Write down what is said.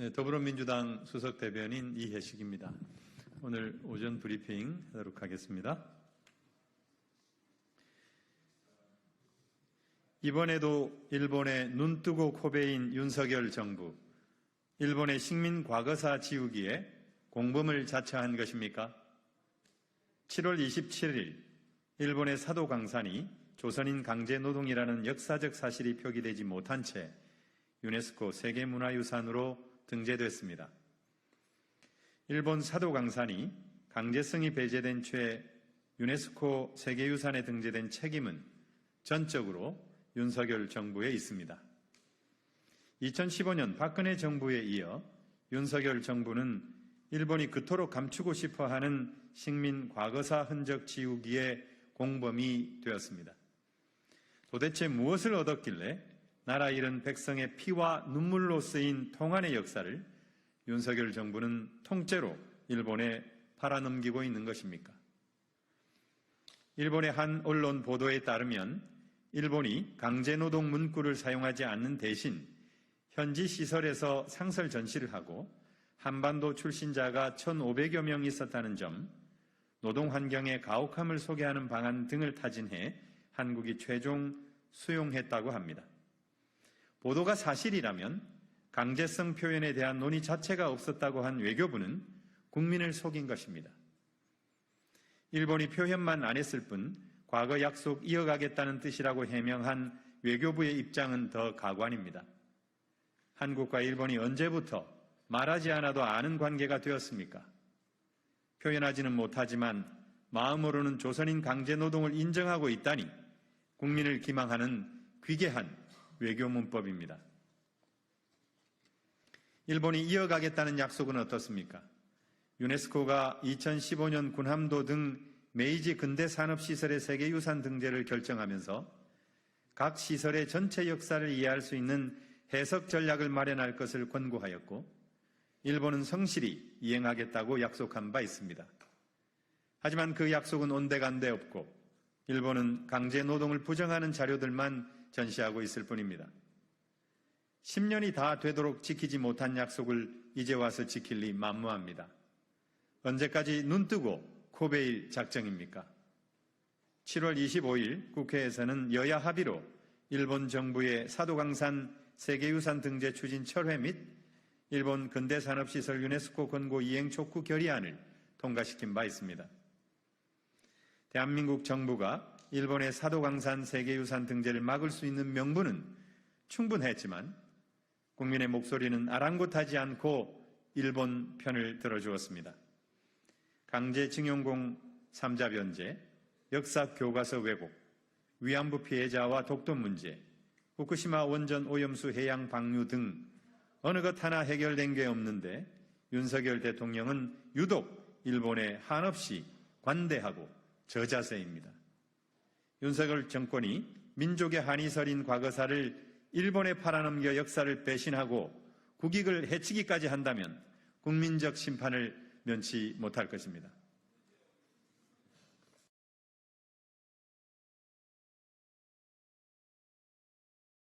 네, 더불어민주당 수석 대변인 이혜식입니다. 오늘 오전 브리핑 하도록 하겠습니다. 이번에도 일본의 눈뜨고 코베인 윤석열 정부, 일본의 식민 과거사 지우기에 공범을 자처한 것입니까? 7월 27일 일본의 사도 강산이 조선인 강제 노동이라는 역사적 사실이 표기되지 못한 채 유네스코 세계문화유산으로 등재됐습니다. 일본 사도 강산이 강제성이 배제된 채 유네스코 세계유산에 등재된 책임은 전적으로 윤석열 정부에 있습니다. 2015년 박근혜 정부에 이어 윤석열 정부는 일본이 그토록 감추고 싶어 하는 식민 과거사 흔적 지우기의 공범이 되었습니다. 도대체 무엇을 얻었길래 나라 잃은 백성의 피와 눈물로 쓰인 통한의 역사를 윤석열 정부는 통째로 일본에 팔아넘기고 있는 것입니까? 일본의 한 언론 보도에 따르면 일본이 강제노동 문구를 사용하지 않는 대신 현지 시설에서 상설 전시를 하고 한반도 출신자가 1,500여 명 있었다는 점, 노동 환경의 가혹함을 소개하는 방안 등을 타진해 한국이 최종 수용했다고 합니다. 보도가 사실이라면 강제성 표현에 대한 논의 자체가 없었다고 한 외교부는 국민을 속인 것입니다. 일본이 표현만 안 했을 뿐 과거 약속 이어가겠다는 뜻이라고 해명한 외교부의 입장은 더 가관입니다. 한국과 일본이 언제부터 말하지 않아도 아는 관계가 되었습니까? 표현하지는 못하지만 마음으로는 조선인 강제 노동을 인정하고 있다니 국민을 기망하는 귀계한 외교 문법입니다. 일본이 이어가겠다는 약속은 어떻습니까? 유네스코가 2015년 군함도 등 메이지 근대 산업 시설의 세계유산 등재를 결정하면서 각 시설의 전체 역사를 이해할 수 있는 해석 전략을 마련할 것을 권고하였고 일본은 성실히 이행하겠다고 약속한 바 있습니다. 하지만 그 약속은 온데간데 없고 일본은 강제 노동을 부정하는 자료들만 전시하고 있을 뿐입니다. 10년이 다 되도록 지키지 못한 약속을 이제 와서 지킬 리 만무합니다. 언제까지 눈뜨고 코베일 작정입니까? 7월 25일 국회에서는 여야 합의로 일본 정부의 사도강산 세계유산 등재 추진 철회 및 일본 근대산업시설 유네스코 권고 이행 촉구 결의안을 통과시킨 바 있습니다. 대한민국 정부가 일본의 사도강산 세계유산 등재를 막을 수 있는 명분은 충분했지만 국민의 목소리는 아랑곳하지 않고 일본 편을 들어주었습니다. 강제징용공 3자 변제, 역사 교과서 왜곡, 위안부 피해자와 독도 문제, 후쿠시마 원전 오염수 해양 방류 등 어느 것 하나 해결된 게 없는데 윤석열 대통령은 유독 일본에 한없이 관대하고 저자세입니다. 윤석열 정권이 민족의 한이 서린 과거사를 일본에 팔아넘겨 역사를 배신하고 국익을 해치기까지 한다면 국민적 심판을 면치 못할 것입니다.